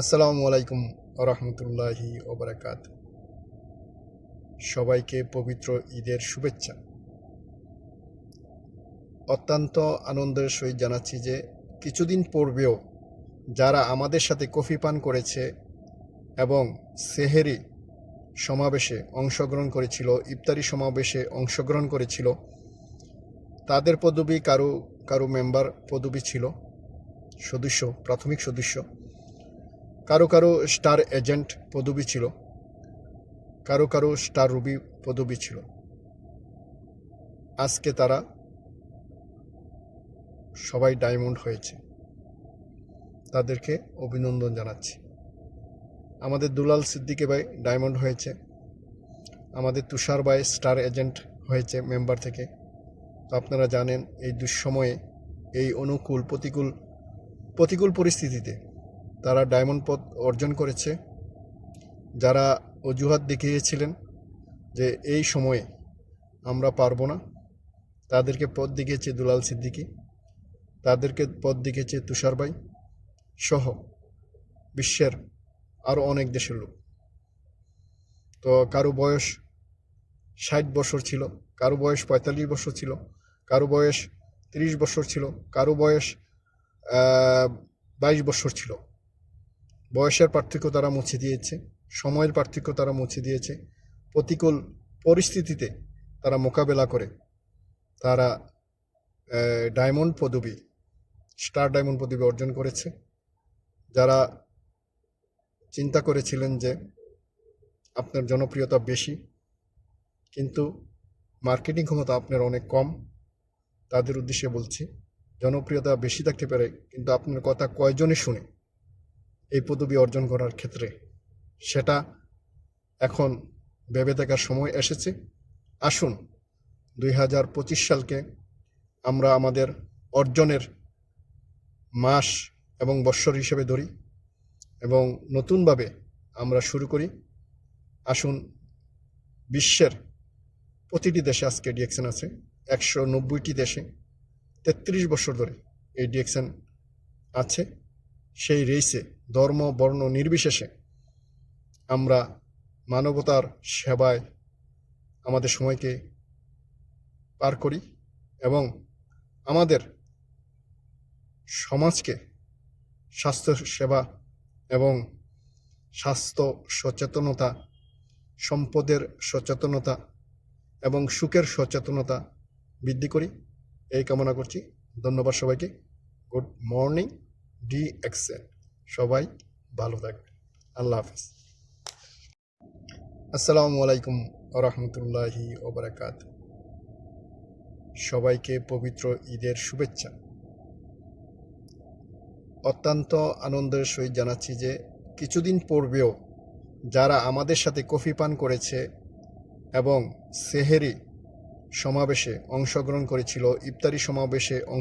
আসসালামু আলাইকুম রহমতুল্লাহি ওবরাকাত। সবাইকে পবিত্র ঈদের শুভেচ্ছা। অত্যন্ত আনন্দের সহিত জানাচ্ছি যে কিছুদিন পূর্বেও যারা আমাদের সাথে কফি পান করেছে এবং সেহেরি সমাবেশে অংশগ্রহণ করেছিল, ইফতারি সমাবেশে অংশগ্রহণ করেছিল, তাদের পদবি কারও কারও মেম্বার পদবি ছিল, সদস্য, প্রাথমিক সদস্য। কারও কারও স্টার এজেন্ট পদবি ছিল, কারও কারও স্টার রুবি পদবি ছিল। আজকে তারা সবাই ডায়মন্ড হয়েছে। তাদেরকে অভিনন্দন জানাচ্ছি। আমাদের দুলাল সিদ্দিকে ভাই ডায়মন্ড হয়েছে। আমাদের তুষার ভাই স্টার এজেন্ট হয়েছে মেম্বার থেকে। তো আপনারা জানেন, এই দুঃসময়ে, এই অনুকূল, প্রতিকূল প্রতিকূল পরিস্থিতিতে তারা ডায়মন্ড পদ অর্জন করেছে। যারা অজুহাত দেখিয়েছিলেন যে এই সময়ে আমরা পারব না, তাদেরকে পদ দেখিয়েছে দুলাল সিদ্দিকি, তাদেরকে পদ দেখিয়েছে তুষারবাই সহ বিশ্বের আরও অনেক দেশের লোক। তো কারও বয়স ষাট বছর ছিল, কারও বয়স পঁয়তাল্লিশ বছর ছিল, কারও বয়স তিরিশ বছর ছিল, কারও বয়স বাইশ বছর ছিল। বয়সের পার্থক্য তারা মুছে দিয়েছে, সময়ের পার্থক্য তারা মুছে দিয়েছে, প্রতিকূল পরিস্থিতিতে তারা মোকাবেলা করে। তারা ডায়মন্ড পদবি, স্টার ডায়মন্ড পদবি অর্জন করেছে। যারা চিন্তা করেছিলেন যে আপনার জনপ্রিয়তা বেশি, কিন্তু মার্কেটিং ক্ষমতা আপনার অনেক কম, তাদের উদ্দেশ্যে বলছি, জনপ্রিয়তা বেশি থাকতে পারে, কিন্তু আপনার কথা কয়জনে শুনে? এই পদবি অর্জন করার ক্ষেত্রে সেটা এখন ভেবে দেখার সময় এসেছে। আসুন, দুই হাজার পঁচিশ সালকে আমরা আমাদের অর্জনের মাস এবং বৎসর হিসেবে ধরি এবং নতুনভাবে আমরা শুরু করি। আসুন, বিশ্বের প্রতিটি দেশে, আজকে ডিএকশন আছে, একশো নব্বইটি দেশে তেত্রিশ বছর ধরে এই ডিএকশন আছে। সেই রেসে ধর্ম, বর্ণ নির্বিশেষে আমরা মানবতার সেবায় আমাদের সময়কে পার করি এবং আমাদের সমাজকে স্বাস্থ্য সেবা এবং স্বাস্থ্য সচেতনতা, সম্পদের সচেতনতা এবং সুখের সচেতনতা বৃদ্ধি করি। এই কামনা করছি। ধন্যবাদ সবাইকে। Good morning. ডি এক্সেল সবাই ভালো থাকবে আল্লাহ হাফিজ। আসসালামু আলাইকুম রহমতুল্লাহি ওবরাকাত সবাইকে পবিত্র ঈদের শুভেচ্ছা। অত্যন্ত আনন্দের সহিত জানাচ্ছি যে, কিছুদিন পূর্বেও যারা আমাদের সাথে কফি পান করেছে এবং সেহেরি সমাবেশে অংশগ্রহণ করেছিল, ইফতারি সমাবেশে